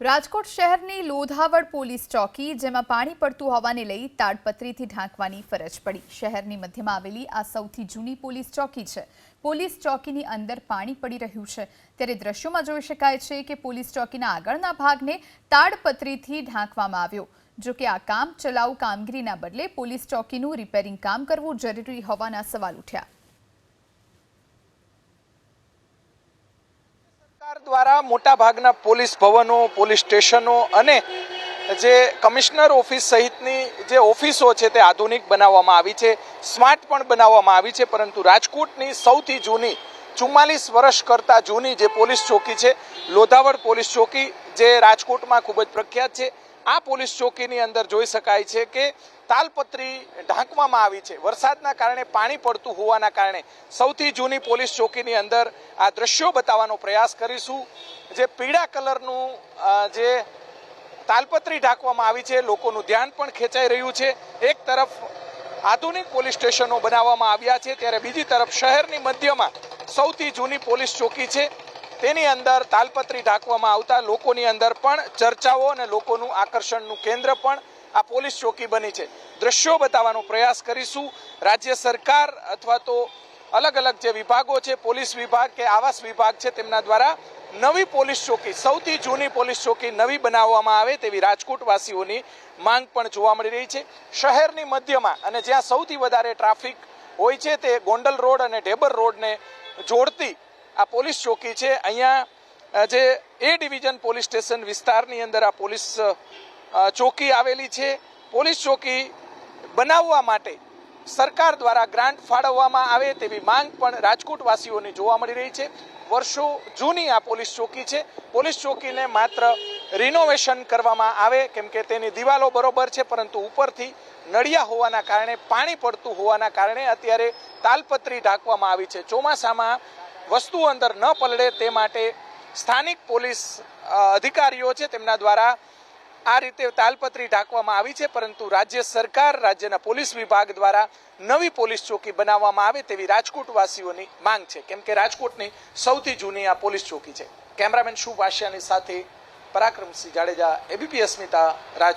રાજકોટ શહેરની લોધાવડ પોલીસ ચોકી, જેમાં પાણી પડતું હોવાને લઈ તાડપત્રીથી ઢાંકવાની ફરજ પડી. શહેરની મધ્યમાં આવેલી આ સૌથી જૂની પોલીસ ચોકી છે. પોલીસ ચોકીની અંદર પાણી પડી રહ્યું છે. ત્યારે દ્રશ્યોમાં જોઈ શકાય છે કે પોલીસ ચોકીના આગળના ભાગને તાડપત્રીથી ઢાંકવામાં આવ્યો. જો કે આ કામ ચલાઉ કામગીરીના બદલે પોલીસ ચોકીનું રિપેરિંગ કામ કરવું જરૂરી હોવાના સવાલ ઉઠ્યા સરકાર દ્વારા મોટાભાગના પોલીસ ભવનો, પોલીસ સ્ટેશનો અને જે કમિશનર ઓફિસ સહિતની જે ઓફિસો છે તે આધુનિક બનાવવામાં આવી છે, સ્માર્ટ પણ બનાવવામાં આવી છે, પરંતુ રાજકોટની સૌથી જૂની, ચુમ્માલીસ વર્ષ કરતાં જૂની જે પોલીસ ચોકી છે, લોધાવડ પોલીસ ચોકી, જે રાજકોટમાં ખૂબ જ પ્રખ્યાત છે આ પોલીસ ચોકીની અંદર જોઈ શકાય છે કે તાલપત્રી ઢાંકવામાં આવી છે. વરસાદના કારણે પાણી પડતું હોવાના કારણે સૌથી જૂની પોલીસ ચોકીની અંદર આ દ્રશ્યો બતાવવાનો પ્રયાસ કરીશું. જે પીળા કલરનું જે તાલપત્રી ઢાંકવામાં આવી છે, લોકોનું ધ્યાન પણ ખેંચાઈ રહ્યું છે. એક તરફ આધુનિક પોલીસ સ્ટેશનો બનાવવામાં આવ્યા છે, ત્યારે બીજી તરફ શહેરની મધ્યમાં સૌથી જૂની પોલીસ ચોકી છે. તેની અંદર તાલપત્રી ઢાંકવામાં આવતા લોકોની અંદર પણ ચર્ચાઓ અને લોકોનું આકર્ષણનું કેન્દ્ર પણ આ પોલીસ ચોકી બની છે. દ્રશ્યો બતાવવાનો પ્રયાસ કરીશું. રાજ્ય સરકાર અથવા તો અલગ અલગ જે વિભાગો છે, પોલીસ વિભાગ કે આવાસ વિભાગ છે, તેમના દ્વારા નવી પોલીસ ચોકી, સૌથી જૂની પોલીસ ચોકી નવી બનાવવામાં આવે તેવી રાજકોટવાસીઓની માંગ પણ જોવા મળી રહી છે. શહેરની મધ્યમાં અને જ્યાં સૌથી વધારે ટ્રાફિક હોય છે, તે ગોંડલ રોડ અને ઢેબર રોડને જોડતી આ પોલીસ ચોકી છે. અહીંયા જે એ ડિવિઝન પોલીસ સ્ટેશન વિસ્તારની અંદર આ પોલીસ ચોકી આવેલી છે. પોલીસ ચોકી બનાવવા માટે સરકાર દ્વારા ગ્રાન્ટ ફાળવવામાં આવે તેવી માંગ પણ રાજકોટવાસીઓની જોવા મળી રહી છે. વર્ષો જૂની આ પોલીસ ચોકી છે. પોલીસ ચોકીને માત્ર રિનોવેશન કરવામાં આવે કેમ કે તેની દિવાલો બરોબર છે, પરંતુ ઉપરથી નળિયા હોવાના કારણે, પાણી પડતું હોવાના કારણે અત્યારે તાલપત્રી ઢાંકવામાં આવી છે. ચોમાસામાં વસ્તુ અંદર ન પલળે તે માટે સ્થાનિક પોલીસ અધિકારીઓ છે તેમના દ્વારા આ રીતે તાલપત્રી ઢાંકવામાં આવી છે, પરંતુ રાજ્ય સરકાર, રાજ્યના પોલીસ વિભાગ દ્વારા નવી પોલીસ ચોકી બનાવવામાં આવે તેવી રાજકોટવાસીઓની માંગ છે. કેમ કે રાજકોટની સૌથી જૂની આ પોલીસ ચોકી છે. કેમેરામેન શુભ વાસિયાની સાથે પરાક્રમસિંહ જાડેજા, એબીપી અસ્મિતા, રાજકોટ.